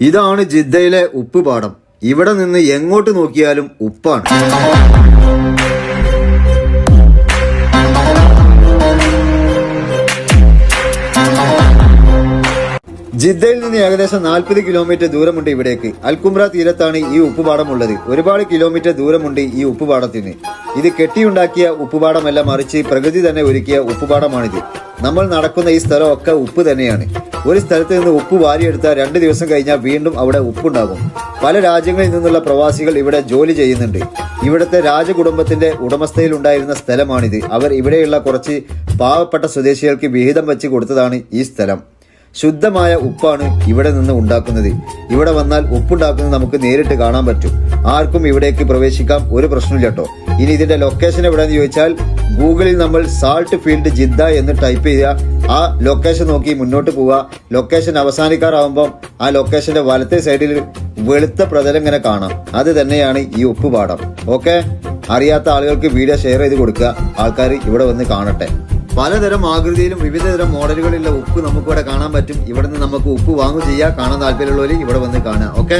ഇതാണ് ജിദ്ദയിലെ ഉപ്പ് പാടം ഇവിടെ നിന്ന് എങ്ങോട്ട് നോക്കിയാലും ഉപ്പാണ്. ജിദ്ദയിൽ നിന്ന് ഏകദേശം നാൽപ്പത് കിലോമീറ്റർ ദൂരമുണ്ട് ഇവിടേക്ക്. അൽകുംബ്ര തീരത്താണ് ഈ ഉപ്പുപാടം ഉള്ളത്. ഒരുപാട് കിലോമീറ്റർ ദൂരമുണ്ട് ഈ ഉപ്പുപാടത്തിന് ഇത് കെട്ടിയുണ്ടാക്കിയ ഉപ്പുപാടമല്ല മറിച്ച് പ്രകൃതി തന്നെ ഒരുക്കിയ ഉപ്പുപാടമാണിത് നമ്മൾ നടക്കുന്ന ഈ സ്ഥലമൊക്കെ ഉപ്പ് തന്നെയാണ്. ഒരു സ്ഥലത്ത് നിന്ന് ഉപ്പ് വാരിയെടുത്താൽ രണ്ട് ദിവസം കഴിഞ്ഞാൽ വീണ്ടും അവിടെ ഉപ്പുണ്ടാകും. പല രാജ്യങ്ങളിൽ നിന്നുള്ള പ്രവാസികൾ ഇവിടെ ജോലി ചെയ്യുന്നുണ്ട്. ഇവിടുത്തെ രാജകുടുംബത്തിന്റെ ഉടമസ്ഥയിൽ ഉണ്ടായിരുന്ന സ്ഥലമാണിത്. അവർ ഇവിടെയുള്ള കുറച്ച് പാവപ്പെട്ട സ്വദേശികൾക്ക് വിഹിതം വെച്ച് കൊടുത്തതാണ് ഈ സ്ഥലം. ശുദ്ധമായ ഉപ്പാണ് ഇവിടെ നിന്ന് ഉണ്ടാക്കുന്നത്. ഇവിടെ വന്നാൽ ഉപ്പുണ്ടാക്കുന്നത് നമുക്ക് നേരിട്ട് കാണാൻ പറ്റും. ആർക്കും ഇവിടേക്ക് പ്രവേശിക്കാം ഒരു പ്രശ്നമില്ല കേട്ടോ. ഇനി ഇതിന്റെ ലൊക്കേഷൻ എവിടെയെന്ന് ചോദിച്ചാൽ ഗൂഗിളിൽ നമ്മൾ സാൾട്ട് ഫീൽഡ് ജിദ്ദ എന്ന് ടൈപ്പ് ചെയ്യുക. ആ ലൊക്കേഷൻ നോക്കി മുന്നോട്ട് പോവുക. ലൊക്കേഷൻ അവസാനിക്കാറാവുമ്പം ആ ലൊക്കേഷന്റെ വലത്തെ സൈഡിൽ വെളുത്ത പ്രതലം ഇങ്ങനെ കാണാം. അത് തന്നെയാണ് ഈ ഉപ്പുപാടം. ഓക്കെ അറിയാത്ത ആളുകൾക്ക് വീഡിയോ ഷെയർ ചെയ്ത് കൊടുക്കുക. ആൾക്കാർ ഇവിടെ വന്ന് കാണട്ടെ. പലതരം ആകൃതിയിലും വിവിധതരം മോഡലുകളിലുള്ള ഉപ്പ് നമുക്കിവിടെ കാണാൻ പറ്റും. ഇവിടെ നിന്ന് നമുക്ക് ഉപ്പ് വാങ്ങും ചെയ്യാം. കാണാൻ താല്പര്യമുള്ളവർ ഇവിടെ വന്ന് കാണുക. ഓക്കെ